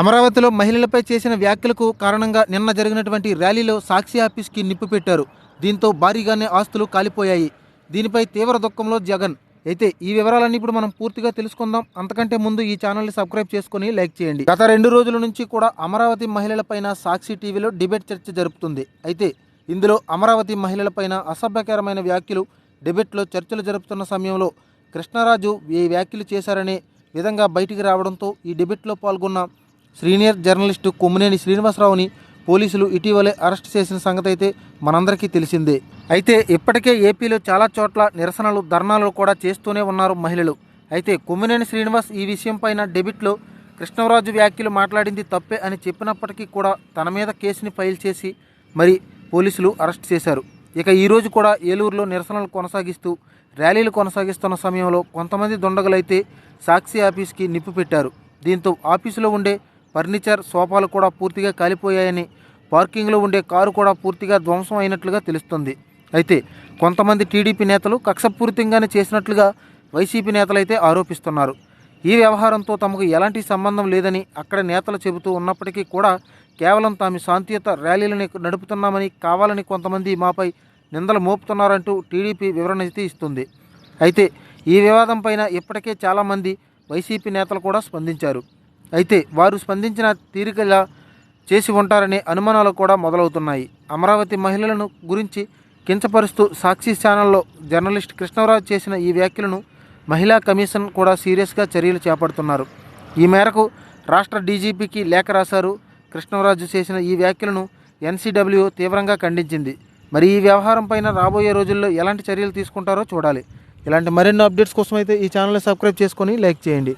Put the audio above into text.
అమరావతిలో మహిళలపై చేసిన వ్యాఖ్యలకు కారణంగా నిన్న జరిగినటువంటి ర్యాలీలో సాక్షి ఆఫీస్కి నిప్పు పెట్టారు. దీంతో భారీగానే ఆస్తులు కాలిపోయాయి. దీనిపై తీవ్ర దుఃఖంలో జగన్. అయితే ఈ వివరాలన్నీ ఇప్పుడు మనం పూర్తిగా తెలుసుకుందాం. అంతకంటే ముందు ఈ ఛానల్ని సబ్స్క్రైబ్ చేసుకుని లైక్ చేయండి. గత రెండు రోజుల నుంచి కూడా అమరావతి మహిళలపైన సాక్షి టీవీలో డిబేట్ చర్చ జరుపుతుంది. అయితే ఇందులో అమరావతి మహిళలపైన అసభ్యకరమైన వ్యాఖ్యలు డిబేట్లో చర్చలు జరుపుతున్న సమయంలో కృష్ణరాజు ఈ వ్యాఖ్యలు చేశారనే విధంగా బయటికి రావడంతో ఈ డిబేట్లో పాల్గొన్న సీనియర్ జర్నలిస్టు కొమ్మినేని శ్రీనివాసరావుని పోలీసులు ఇటీవలే అరెస్ట్ చేసిన సంగతి అయితే మనందరికీ తెలిసిందే. అయితే ఇప్పటికే ఏపీలో చాలా చోట్ల నిరసనలు ధర్నాలు కూడా చేస్తూనే ఉన్నారు మహిళలు. అయితే కొమ్మినేని శ్రీనివాస్ ఈ విషయంపైన డెబిట్లో కృష్ణరాజు వ్యాఖ్యలు మాట్లాడింది తప్పే అని చెప్పినప్పటికీ కూడా తన మీద కేసుని ఫైల్ చేసి మరి పోలీసులు అరెస్ట్ చేశారు. ఇక ఈరోజు కూడా ఏలూరులో నిరసనలు కొనసాగిస్తూ ర్యాలీలు కొనసాగిస్తున్న సమయంలో కొంతమంది దుండగులైతే సాక్షి ఆఫీస్కి నిప్పు పెట్టారు. దీంతో ఆఫీసులో ఉండే ఫర్నిచర్ సోఫాలు కూడా పూర్తిగా కాలిపోయాయని పార్కింగ్లో ఉండే కారు కూడా పూర్తిగా ధ్వంసం అయినట్లుగా తెలుస్తుంది. అయితే కొంతమంది టీడీపీ నేతలు కక్షపూరితంగానే చేసినట్లుగా వైసీపీ నేతలైతే ఆరోపిస్తున్నారు. ఈ వ్యవహారంతో తమకు ఎలాంటి సంబంధం లేదని అక్కడ నేతలు చెబుతూ ఉన్నప్పటికీ కూడా కేవలం తాము శాంతియుత ర్యాలీలను నడుపుతున్నామని కావాలని కొంతమంది మాపై నిందలు మోపుతున్నారంటూ టీడీపీ వివరణ అయితే ఇస్తుంది. అయితే ఈ వివాదం పైన ఇప్పటికే చాలామంది వైసీపీ నేతలు కూడా స్పందించారు. అయితే వారు స్పందించిన తీరికలా చేసి ఉంటారనే అనుమానాలు కూడా మొదలవుతున్నాయి. అమరావతి మహిళలను గురించి కించపరుస్తూ సాక్షి ఛానల్లో జర్నలిస్ట్ కృష్ణరాజు చేసిన ఈ వ్యాఖ్యలను మహిళా కమిషన్ కూడా సీరియస్గా చర్యలు చేపడుతున్నారు. ఈ మేరకు రాష్ట్ర డీజీపీకి లేఖ రాశారు కృష్ణరాజు చేసిన ఈ వ్యాఖ్యలను ఎన్సీడబ్ల్యూ తీవ్రంగా ఖండించింది. మరి ఈ వ్యవహారం పైన రాబోయే రోజుల్లో ఎలాంటి చర్యలు తీసుకుంటారో చూడాలి. ఇలాంటి మరిన్ని అప్డేట్స్ కోసం అయితే ఈ ఛానల్ని సబ్స్క్రైబ్ చేసుకొని లైక్ చేయండి.